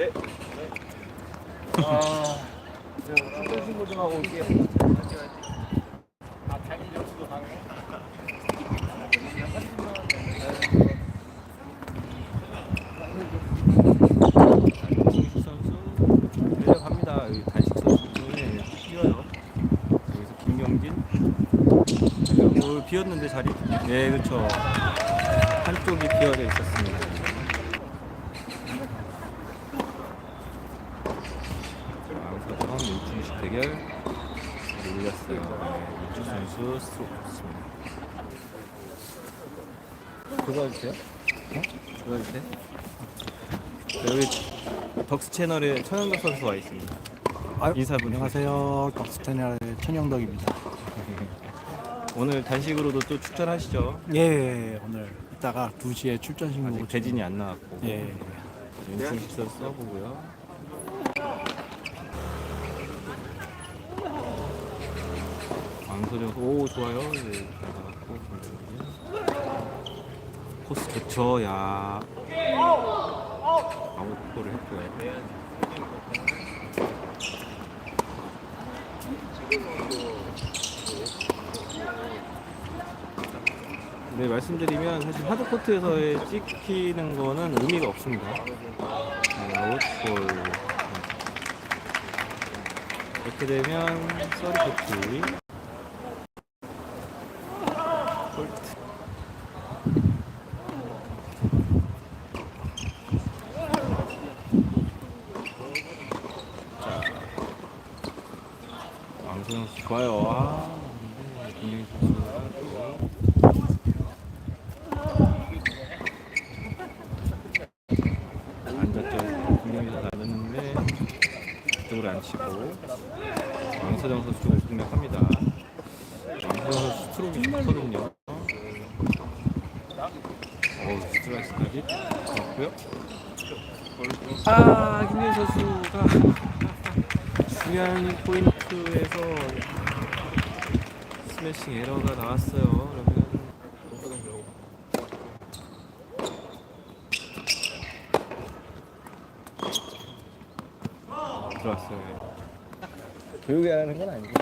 네. 아, 출전 신고 좀 하고 올게요. 아, 장인 점수도 선수 내려갑니다. 여기 단식 선수 중에 뛰어요. 여기서 김경진. 오, 비었는데 자리. 네, 그렇죠. 한쪽이 비어져 있었습니다. 왕서정 윤중식 대결 잘 올렸어요. 네, 선수 스트로크 좋습니다. 그거 해주세요. 어? 그거 해주세요. 여기 덕스 채널에 천연덕 선수 와 있습니다. 아유, 인사분 안녕하세요. 덕스테널의 천영덕입니다. 오늘 단식으로도 또 출전하시죠? 예, 오늘 이따가 2시에 출전 신고. 아직 대진이 안 나왔고 예. 윤중식 선수 써보고요. 왕소정 오 좋아요. 네, 잘 나갔고 코스 좋죠. 야 아웃볼을 했고요. 네 말씀드리면 사실 하드 코트에서의 찍히는 거는 의미가 없습니다. 네, 아웃볼 이렇게 되면 서리 코트 자 왕소영 씨 좋아요. 아, 근데 김영희 선수가 또 앉았죠. 분명히 나눴는데 그쪽으로 안 치고 왕서정 선수 쪽을 공략합니다. 왕서정 선수 스트로크 좋거든요. 어 스트라이스까지 좋았고요. 아 김민 선수가 중요한 포인트에서 스매싱 에러가 나왔어요. 그러면 들어왔어요. 교육이 하는 건 아니고.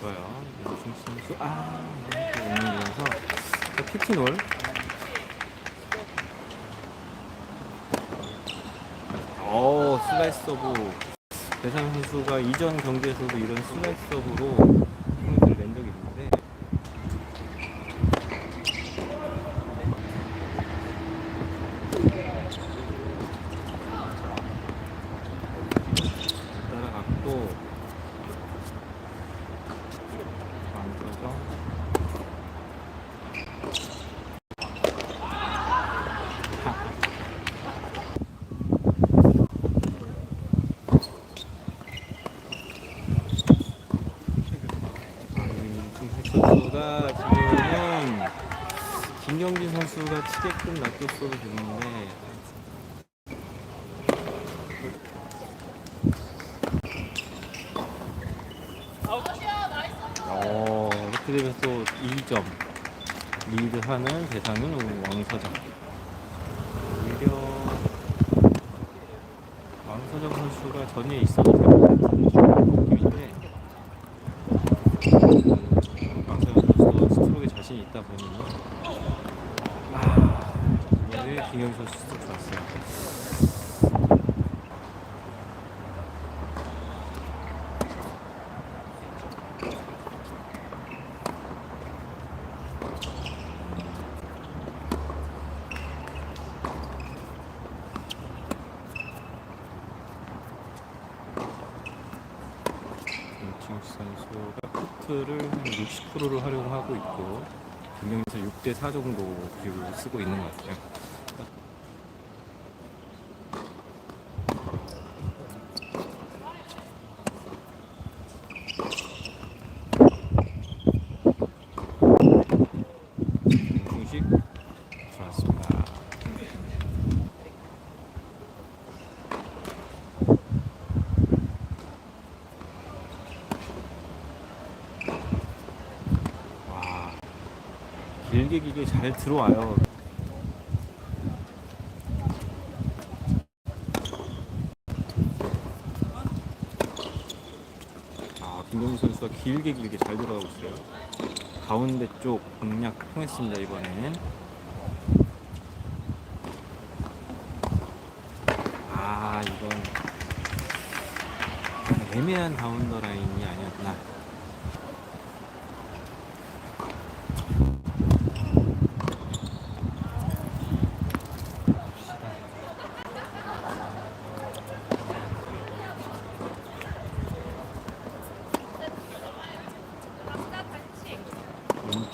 좋아요. 선수 아, 네. 또 옮기면서 또 피티놀. 어 슬라이스 서브 대상 선수가 이전 경기에서도 이런 슬라이스 서브로 포인트를 낸 적이 있는데 따라갔고 왕서정 김승식 선수가 지금은 김경진 선수가 치게끔 놔뒀어도 되는데. 어, 이렇게 되면 또 2점 리드하는 대상은 왕서정. 오히려 왕서정 선수가 전에 있어도 될 것 같은 느낌인데 왕서정 선수도 스트로크에 자신이 있다 보니 아, 이번에 김영희 선수 스트로크 좋았어요 김치욱 선수가 코트를 한 60%를 활용하고 있고 김영희에서 6대 4 정도 비율을 쓰고 있는 것 같아요. 중식 좋았습니다. 와 길게 길게 잘 들어와요. 아, 김동민 선수가 길게 길게 잘 들어가고 있어요. 가운데 쪽 공략 통했습니다, 이번엔. 아, 이건 애매한 바운더 라인이 아니었나.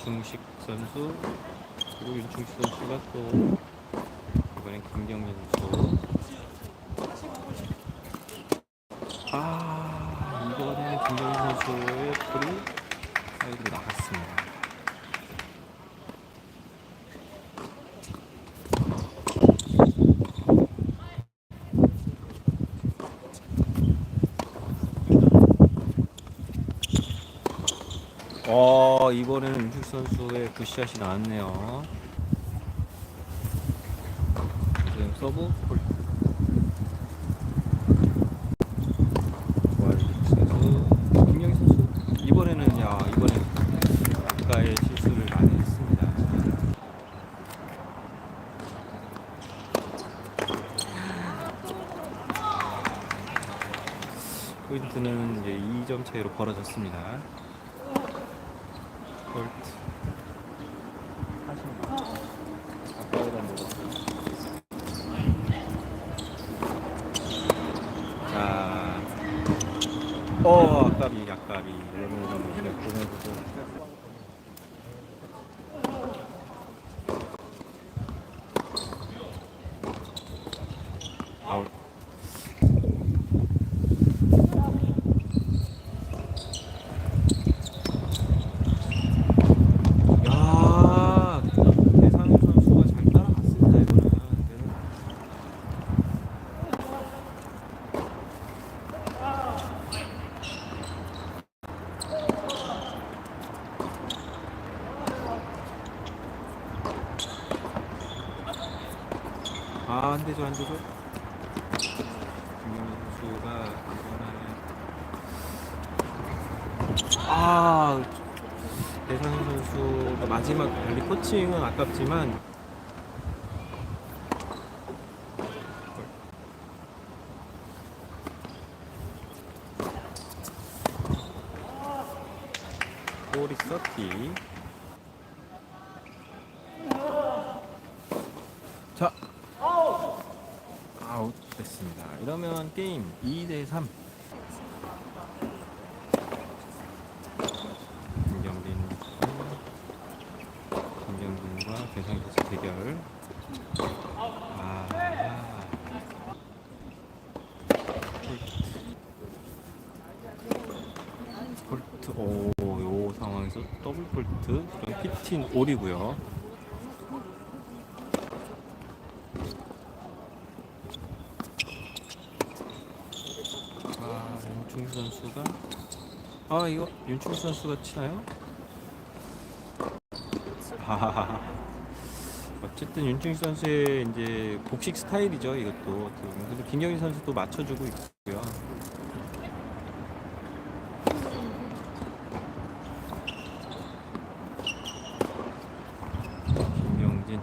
윤중식 선수 그리고 윤중식 선수가 또 이번엔 김경민 선수 아 이번에 김경민 선수의 볼이 사이드로 나갔습니다. 어 이번에는 윤중 선수의 굿샷이 나왔네요. 지금 서브 볼. 포인트는 이제 2점 차이로 벌어졌습니다. 폴트. 자, 어, 아까비, 아까비. 이러면 이제 보내주고. 아웃. 야, 대상현 선수가 잘 따라갔습니다 이거는. 얘는. 아, 안 되죠, 안 되죠. 김민호 선수가 이번에 아, 대상현 선수가 마지막 발리 코칭은 아깝지만 볼이 서티 자 됐습니다. 이러면 게임 2대 3 김경빈. 김경빈과 대상현 선수 대결. 아. 폴트. 오 요 상황에서 더블 폴트. 그럼 피틴 올이고요 아 윤충 선수가 아 이거 윤충 선수가 치나요? 아 어쨌든 윤충 선수의 이제 복식 스타일이죠 이것도. 근데 김경희 선수도 맞춰주고 있고요. 김경진,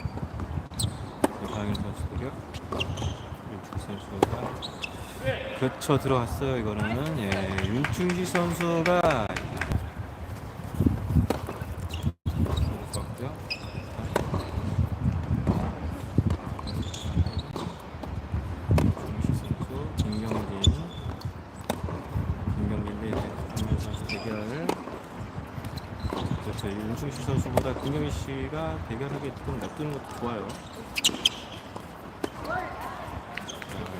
이상현 선수고요. 윤충 선수가 그렇죠 들어갔어요 이거는 예 윤충시 선수가 좋았고요. 윤충시 선수 김경진 김경진 대 김경 선수 대결 그렇죠 대결하게 좀 놔두는 것도 좋아요.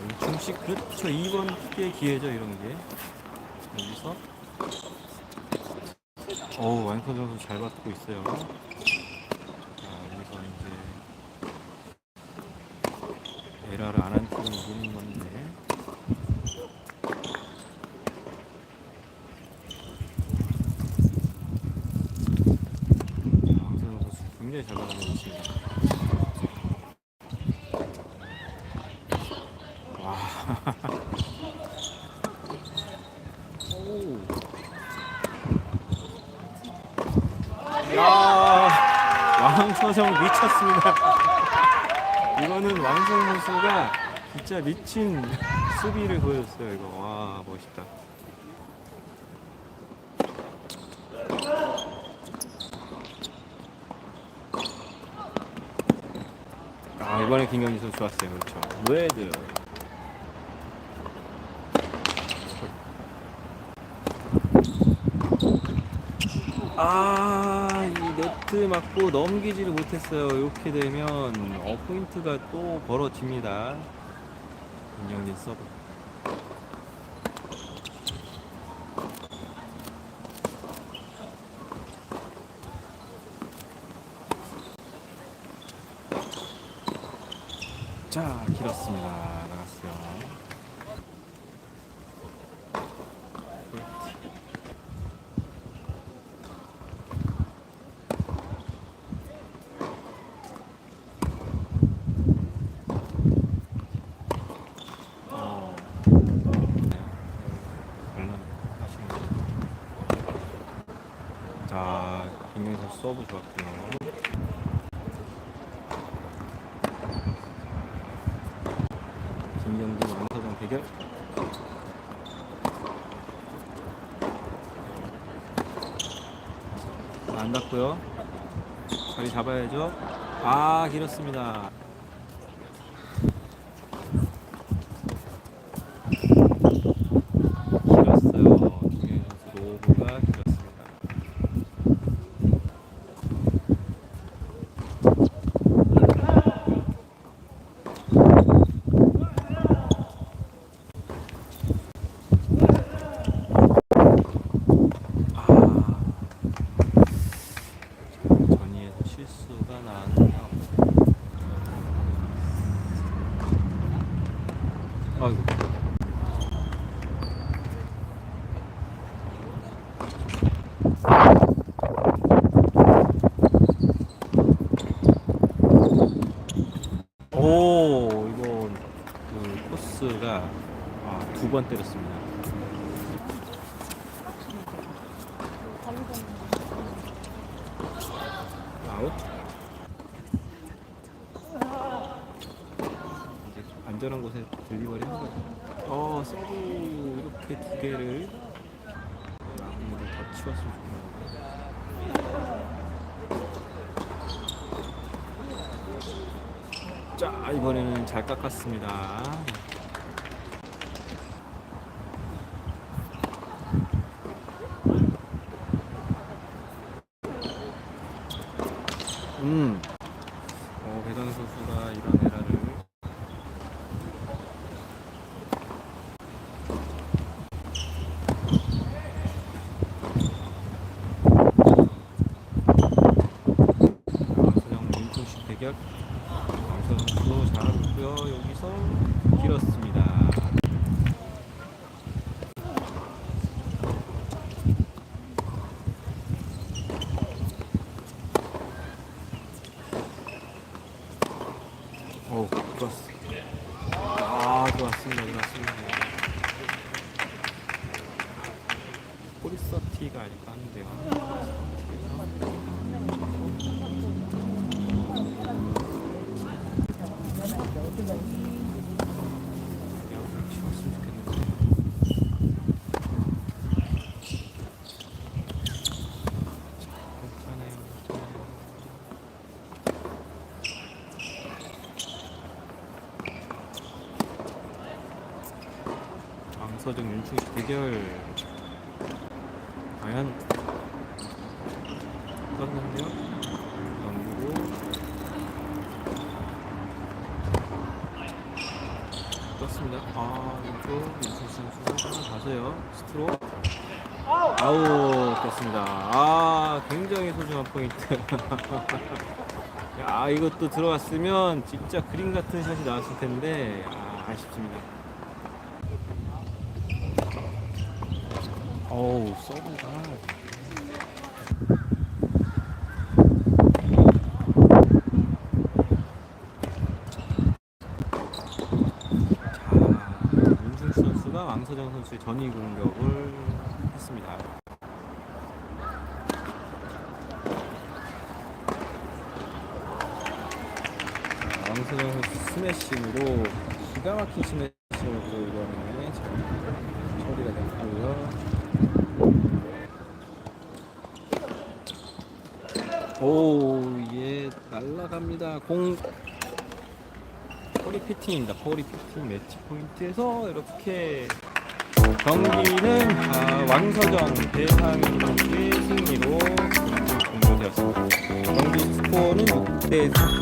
자, 중식 그렇죠 2번 의 기회죠 이런 게. 여기서. 어우 완선 선수 잘 받고 있어요 자 여기서 이제 에라를 안 한 팀이 이기는 건데 자, 왕선 선수 굉장히 굉장히 잘 나가는 위치입니다. 와. 오. 야, 왕서정 미쳤습니다. 이거는 왕성 선수가 진짜 미친 수비를 보여줬어요. 이거 와 멋있다. 아 이번에 김경진 선수 좋았어요. 그렇죠. 레드. 아, 이 네트 맞고 넘기지를 못했어요. 이렇게 되면 어 포인트가 또 벌어집니다. 김경진 서브. 자, 길었습니다. 나갔어요. 어, 네. 얼른 하시는 거. 자, 김경희 좋았고요. 김경진 왕서정 대결. 안 닿고요. 자리 잡아야죠. 아, 길었습니다. 길었어요. 김경희 선수 노브가 길었습니다. 아, 전위에서 실수가 나왔네요. 아이고. 오, 이건 그 코스가 아, 두 번 때렸습니다. 아웃. 이제 안전한 곳에 딜리버리 한 거죠. 어, 서브 이렇게 두 개를 아무래도 더 치웠으면 좋겠는데. 자, 이번에는 잘 깎았습니다. 음. 어, 배당 선수가 이런 에라를 서영 민통식 대결 강선 선수 잘하고 있고요. 여기서 길었습니다. 오, 좋았어. 아, 좋았습니다. 좋았습니다. 포리서티가 아닐까 하는데요. 야구를 치웠으면 좋겠는데. 괜찮아요. 괜찮아요. 왕서정 대결. 과연 떴는데요? 넘기고. 떴습니다. 아 왼쪽 윤충식 선수 가세요. 스트로. 아우 떴습니다. 아 굉장히 소중한 포인트. 야 이것도 들어갔으면 진짜 그림 같은 샷이 나왔을 텐데 아, 아쉽습니다 어우 so hard. 선수가 왕서정 선수의 전위 공격을 했습니다. 왕서정 선수 스매싱으로 기가 막힌 스매싱으로 이거는 오, 예, 날라갑니다. 공 허리 피팅입니다. 허리 피팅 매치 포인트에서 이렇게 경기는 아, 왕서정 대상의 승리로 종료되었습니다. 경기 스코어는 6대 4.